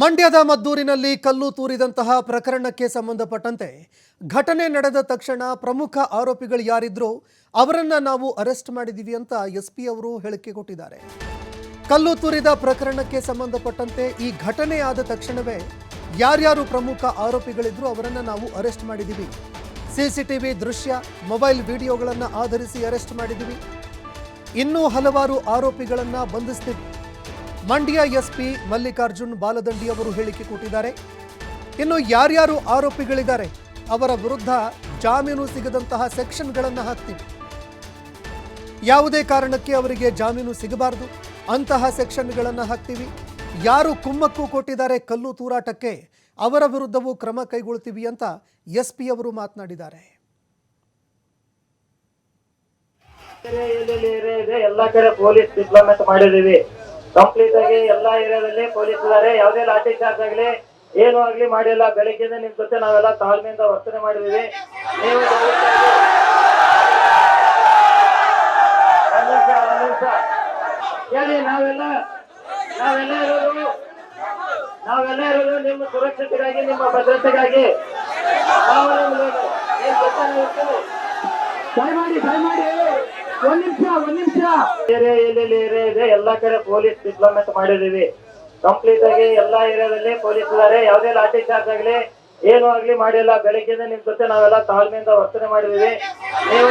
ಮಂಡ್ಯದ ಮದ್ದೂರಿನಲ್ಲಿ ಕಲ್ಲು ತೂರಿದಂತಹ ಪ್ರಕರಣಕ್ಕೆ ಸಂಬಂಧಪಟ್ಟಂತೆ ಘಟನೆ ನಡೆದ ತಕ್ಷಣ ಪ್ರಮುಖ ಆರೋಪಿಗಳು ಯಾರಿದ್ರು ಅವರನ್ನ ನಾವು ಅರೆಸ್ಟ್ ಮಾಡಿದ್ದೀವಿ ಅಂತ ಎಸ್ಪಿ ಅವರು ಹೇಳಿಕೆ ಕೊಟ್ಟಿದ್ದಾರೆ. ಕಲ್ಲು ತೂರಿದ ಪ್ರಕರಣಕ್ಕೆ ಸಂಬಂಧಪಟ್ಟಂತೆ ಈ ಘಟನೆ ಆದ ತಕ್ಷಣವೇ ಯಾರ್ಯಾರು ಪ್ರಮುಖ ಆರೋಪಿಗಳಿದ್ರು ಅವರನ್ನ ನಾವು ಅರೆಸ್ಟ್ ಮಾಡಿದೀವಿ. ಸಿಸಿಟಿವಿ ದೃಶ್ಯ, ಮೊಬೈಲ್ ವಿಡಿಯೋಗಳನ್ನು ಆಧರಿಸಿ ಅರೆಸ್ಟ್ ಮಾಡಿದ್ದೀವಿ ಇನ್ನೂ ಹಲವಾರು ಆರೋಪಿಗಳನ್ನು ಬಂಧಿಸ್ತೀವಿ ಮಂಡ್ಯ ಎಸ್ಪಿ ಮಲ್ಲಿಕಾರ್ಜುನ್ ಬಾಲದಂಡಿ ಅವರು ಹೇಳಿಕೆ ಕೊಟ್ಟಿದ್ದಾರೆ. ಇನ್ನು ಯಾರ್ಯಾರು ಆರೋಪಿಗಳಿದ್ದಾರೆ? ಅವರ ವಿರುದ್ಧ ಜಾಮೀನು ಸಿಗದಂತಹ ಸೆಕ್ಷನ್ಗಳನ್ನು ಹಾಕ್ತೀವಿ. ಯಾವುದೇ ಕಾರಣಕ್ಕೆ ಅವರಿಗೆ ಜಾಮೀನು ಸಿಗಬಾರದು. ಅಂತಹ ಸೆಕ್ಷನ್ಗಳನ್ನು ಹಾಕ್ತೀವಿ. ಯಾರು ಕುಮ್ಮಕ್ಕು ಕೊಟ್ಟಿದ್ದಾರೆ ಕಲ್ಲು ತೂರಾಟಕ್ಕೆ, ಅವರ ವಿರುದ್ಧವೂ ಕ್ರಮ ಕೈಗೊಳ್ತೀವಿ ಅಂತ ಎಸ್ಪಿ ಅವರು ಮಾತನಾಡಿದ್ದಾರೆ. ಎಲ್ಲಾ ಕಡೆ ಪೊಲೀಸ್ ಡಿಪ್ಲೊಮೆಟ್ ಮಾಡಿದೀವಿ ಕಂಪ್ಲೀಟ್ ಆಗಿ ಎಲ್ಲಾ ಏರಿಯಾದಲ್ಲಿ ಪೊಲೀಸ್ ಇದಾರೆ. ಯಾವ್ದೇ ಲಾಠಿ ಚಾರ್ಜ್ ಆಗ್ಲಿ, ಏನು ಆಗ್ಲಿ ಮಾಡಿಲ್ಲ. ಬೆಳಿಗ್ಗೆ ನಿಮ್ ಜೊತೆ ನಾವೆಲ್ಲ ತಾಳ್ಮೆಯಿಂದ ವರ್ತನೆ ಮಾಡಿದೀವಿ ನೀವು ಹೇಳಿ, ನಾವೆಲ್ಲ ನಾವೆಲ್ಲ ಇರೋದು ನಾವೆಲ್ಲ ಇರೋದು ನಿಮ್ಮ ಸುರಕ್ಷತೆಗಾಗಿ, ನಿಮ್ಮ ಭದ್ರತೆಗಾಗಿ. ನಾವು ನಿಮ್ ಮಾಡಿ. ದಯಮಾಡಿ ದಯಮಾಡಿ ಒಂದ್ ನಿಮಿಷ ಒಂದ್ ನಿಮಿಷ. ಎಲ್ಲಾ ಕಡೆ ಪೊಲೀಸ್ ಡಿಪ್ಲೊಮೆಂಟ್ ಮಾಡಿದೀವಿ ಕಂಪ್ಲೀಟ್ ಆಗಿ ಎಲ್ಲಾ ಏರಿಯಾದಲ್ಲಿ ಪೊಲೀಸ್ ಇದಾರೆ ಯಾವ್ದೇ ಲಾಠಿ ಚಾರ್ಜ್ ಆಗ್ಲಿ, ಏನು ಆಗ್ಲಿ, ಮಾಡಿಲ್ಲ. ಬೆಳಗ್ಗೆಯಿಂದ ನಿಮ್ ಜೊತೆ ನಾವೆಲ್ಲ ತಾಳ್ಮೆಯಿಂದ ವರ್ತನೆ ಮಾಡಿದೀವಿ ನೀವು